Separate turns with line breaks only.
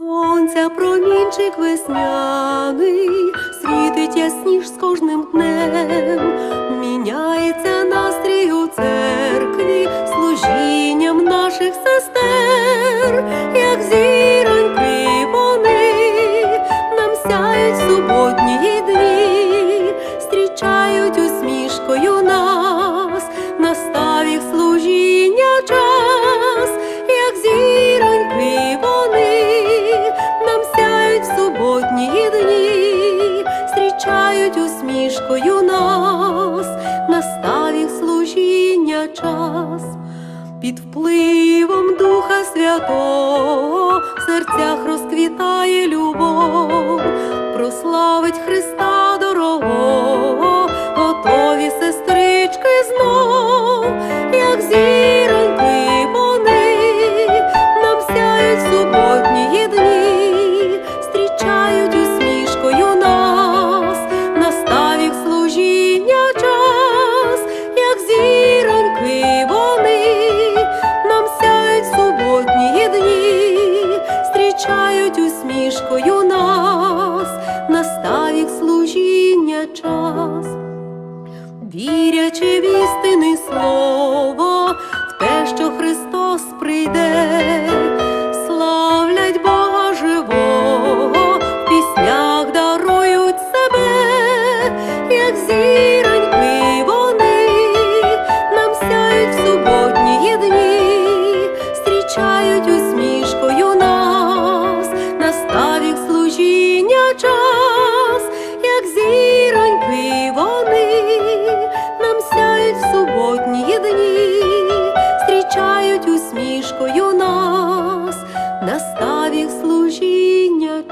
Сонця промінчик весняний, світить ясніш з кожним днем, міняється настрій у церкві служінням наших сестер, як зіроньки вони нам сяють суботні дні, зустрічають усмішкою нас, зустрічають усмішкою нас, настав їх служіння час. Під впливом Духа Святого в серцях розквітає любов, прославить Христа зустрічають усмішкою нас, настав їх служіння час. Вісти Час, як зіроньки вони нам сяють в суботні дні, стрічають усмішкою нас на ставіх служіння.